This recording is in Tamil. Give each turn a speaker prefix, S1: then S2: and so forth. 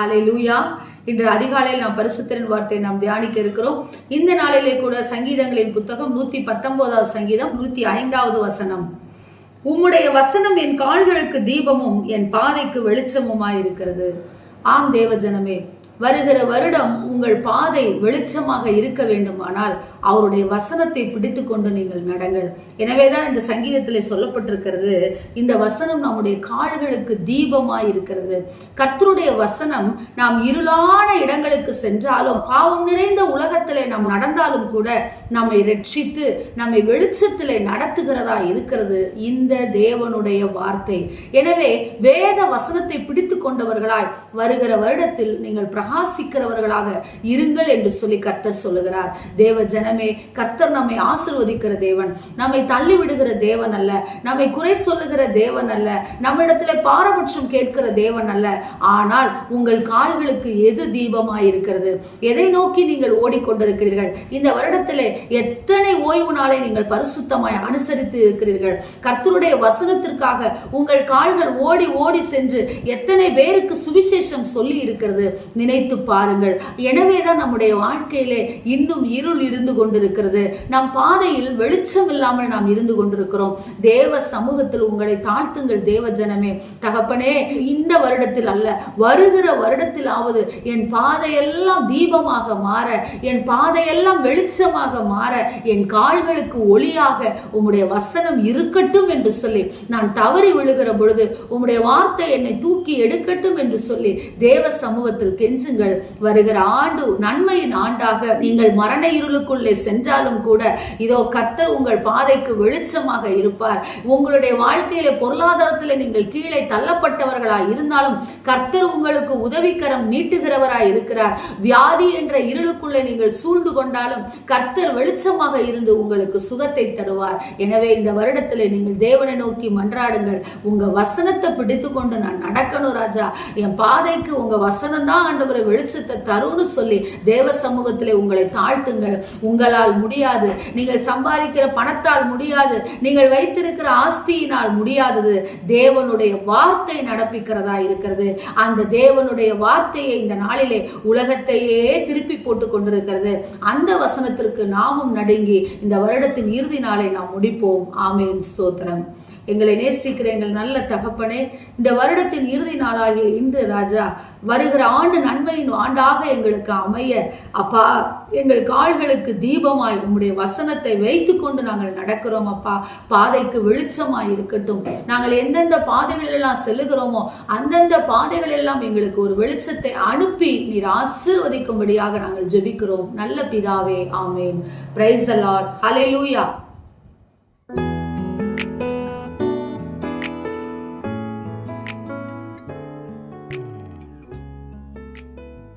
S1: ஹலை லூயா இன்று அதிகாலையில் நாம் பரிசுத்தரின் வார்த்தையை நாம் தியானிக்க இருக்கிறோம். இந்த நாளிலே கூட சங்கீதங்களின் புத்தகம் நூத்தி பத்தொன்பதாவது சங்கீதம் நூத்தி ஐந்தாவது வசனம். உம்முடைய வசனம் என் கால்களுக்கு தீபமும் என் பாதைக்கு வெளிச்சமுமாய் இருக்கிறது. ஆம் தேவஜனமே வருகிற வருடம் உங்கள் பாதை வெளிச்சமாக இருக்க வேண்டுமானால் அவருடைய வசனத்தை பிடித்து கொண்டு நீங்கள் நடங்கள். எனவேதான் இந்த சங்கீதத்தில் சொல்லப்பட்டிருக்கிறது இந்த வசனம் நம்முடைய கால்களுக்கு தீபமாய் இருக்கிறது. கர்த்தருடைய வசனம் நாம் இருளான இடங்களுக்கு சென்றாலும் பாவம் நிறைந்த உலகத்தில் நாம் நடந்தாலும் கூட நம்மை ரட்சித்து நம்மை வெளிச்சத்திலே நடத்துகிறதா இருக்கிறது. இந்த தேவனுடைய வார்த்தை. எனவே வேத வசனத்தை பிடித்து கொண்டவர்களாய் வருகிற வருடத்தில் நீங்கள் பிரகாசிக்கிறவர்களாக இருங்கள் என்று சொல்லி கர்த்தர் சொல்லுகிறார். தேவ ஜனமே கர்த்தர் நம்மை ஆசிர்வதிக்கிற தேவன். நம்மை தள்ளி விடுகிற தேவன் அல்ல. நம்மை குறை சொல்லுகிற தேவன் அல்ல. நம்மிடத்துல பாரபட்சம் கேட்கிற தேவன் அல்ல. ஆனால் உங்கள் கால்களுக்கு எது தீபமாய் இருக்கிறது எதை நோக்கி நீங்கள் ஓடிக்கொண்டிருக்கிறீர்கள்? இந்த வருடத்திலே எத்தனை ஓய்வு நாளை நீங்கள் பரிசுத்தமாய் அனுசரித்து இருக்கிறீர்கள்? கர்த்தருடைய வசனத்திற்காக உங்கள் கால்கள் ஓடி ஓடி சென்று எத்தனை பேருக்கு சுவிசேஷம் சொல்லி இருக்கிறது நினைத்து பாருங்கள். எனவேதான் நம்முடைய வாழ்க்கையிலே இன்னும் இருள் இருந்து கொண்டிருக்கிறது. நம் பாதையில் வெளிச்சம் இல்லாமல் நாம் இருந்து கொண்டிருக்கிறோம். தேவ சமூகத்தில் உங்களை தாழ்த்துங்கள் தேவ ஜனமே. தகப்பனே இந்த வருடத்தில் அல்ல வருகிற வருடத்திலாவது என் பாதையெல்லாம் தீபமாக மாற என் பாதையெல்லாம் வெளிச்சமாக மாற என் கால்களுக்கு ஒளியாக உம்முடைய வசனம் இருக்கட்டும் என்று சொல்லி நான் தவறி விழுகிற பொழுது உம்முடைய வார்த்தை என்னை தூக்கி எடுக்கட்டும் என்று சொல்லி தேவ சமூகத்தில் கெஞ்சுங்கள். வருகிற ஆண்டு நன்மையின் ஆண்டாக நீங்கள் மரண இருளுக்குள்ளே சென்றாலும் கூட இதோ கர்த்தர் உங்கள் பாதைக்கு வெளிச்சமாக இருப்பார். உங்களுடைய வாழ்க்கையில பொருளாதாரத்தில் நீங்கள் கீழே தள்ளப்பட்டவர்களாய் இருந்தாலும் கர்த்தர் உங்களுக்கு உதவிக்கரம் நீட்டுகிறவராய் இருக்கிறார். வியாதி என்ற இருளுக்குள்ளே நீங்கள் சூழ்ந்து கொண்டாலும் கர்த்தர் வெளிச்சமாக இருந்து உங்களுக்கு சுகத்தை தருவார். எனவே இந்த வருடத்தில் நீங்கள் தேவனை நோக்கி மன்றாடுங்கள். உங்க வசனத்தை பிடித்து கொண்டு நான் நடக்கணும் ராஜா. என் பாதைக்கு உங்க வசனம் தான் ஆண்டவரை வெளிச்சத்தை தரும்னு சொல்லி தேவ சமூகத்திலே உங்களை தாழ்த்துங்கள். உங்களால் முடியாது. நீங்கள் சம்பாதிக்கிற பணத்தால் முடியாது. நீங்கள் வைத்திருக்கிற ஆஸ்தியினால் முடியாதது. தேவனுடைய வார்த்தை நடப்பிக்கிறதா இருக்கிறது. அந்த தேவனுடைய வார்த்தையை இந்த நாளிலே உலகத்தையே திருப்பி போட்டு கொண்டிருக்கிறது. அந்த வசனத்திற்கு நாமும் நடுங்கி இந்த வருடத்தின் இறுதி நாளை நாம் முடிப்போம். ஆமேன். ஸ்தோத்திரம். எங்களை நேசிக்கிற எங்கள் நல்ல தகப்பனே இந்த வருடத்தின் இறுதி நாளாகிய இன்று ராஜா வருகிற ஆண்டு நன்மையின் ஆண்டாக எங்களுக்கு அமைய அப்பா எங்கள் கால்களுக்கு தீபமாய் உம்முடைய வசனத்தை வைத்து கொண்டு நாங்கள் நடக்கிறோம் அப்பா. பாதைக்கு வெளிச்சமாய் இருக்கட்டும். நாங்கள் எந்தெந்த பாதைகள் எல்லாம் செல்லுகிறோமோ அந்தந்த பாதைகள் எல்லாம் எங்களுக்கு ஒரு வெளிச்சத்தை அனுப்பி நீர் ஆசிர்வதிக்கும்படியாக நாங்கள் ஜெபிக்கிறோம். நல்ல பிதாவே ஆமேன். பிரைஸ் அலாட் லூயா